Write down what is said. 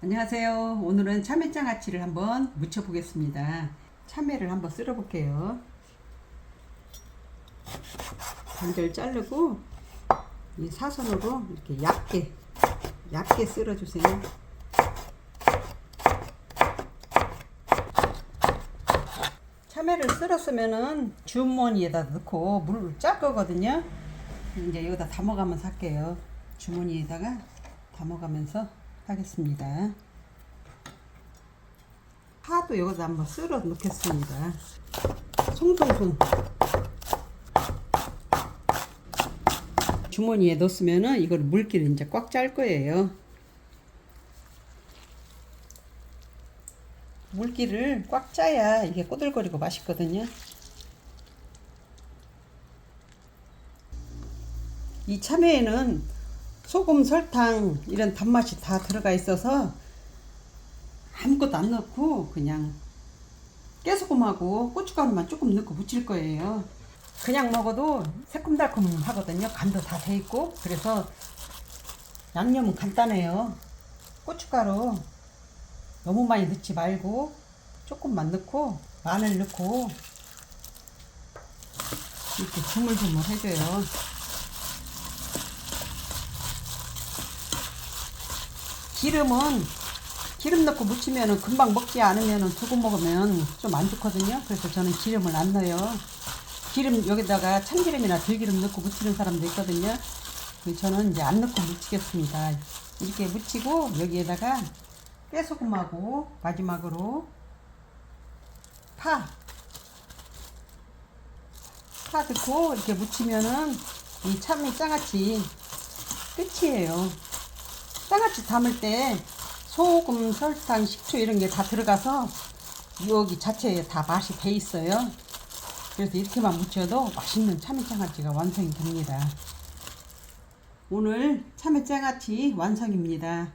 안녕하세요. 오늘은 참외 장아찌를 한번 무쳐 보겠습니다. 참외를 한번 썰어 볼게요. 반절 자르고 이 사선으로 이렇게 얇게 얇게 썰어 주세요. 참외를 썰었으면은 주머니에다 넣고 물을 짤 거거든요. 이제 여기다 담아가면서 할게요. 주머니에다가 담아가면서 하겠습니다. 파도 여기다 한번 쓸어 넣겠습니다. 송송송. 주머니에 넣었으면은 이걸 물기를 이제 꽉 짤 거예요. 물기를 꽉 짜야 이게 꼬들거리고 맛있거든요. 이 참외에는 소금, 설탕 이런 단맛이 다 들어가 있어서 아무것도 안 넣고 그냥 깨소금하고 고춧가루만 조금 넣고 무칠 거예요. 그냥 먹어도 새콤달콤 하거든요. 간도 다 돼 있고 그래서 양념은 간단해요. 고춧가루 너무 많이 넣지 말고 조금만 넣고 마늘 넣고 이렇게 주물주물 해줘요. 기름은 기름 넣고 무치면은 금방 먹지 않으면은 두고 먹으면 좀 안 좋거든요. 그래서 저는 기름을 안 넣어요. 기름 여기다가 참기름이나 들기름 넣고 무치는 사람도 있거든요. 저는 이제 안 넣고 무치겠습니다. 이렇게 무치고 여기에다가 깨소금하고 마지막으로 파. 파 넣고 이렇게 무치면은 이 참이 장아찌 끝이에요. 장아찌 담을 때 소금, 설탕, 식초 이런 게 다 들어가서 여기 자체에 다 맛이 배 있어요. 그래서 이렇게만 무쳐도 맛있는 참외장아찌가 완성이 됩니다. 오늘 참외장아찌 완성입니다.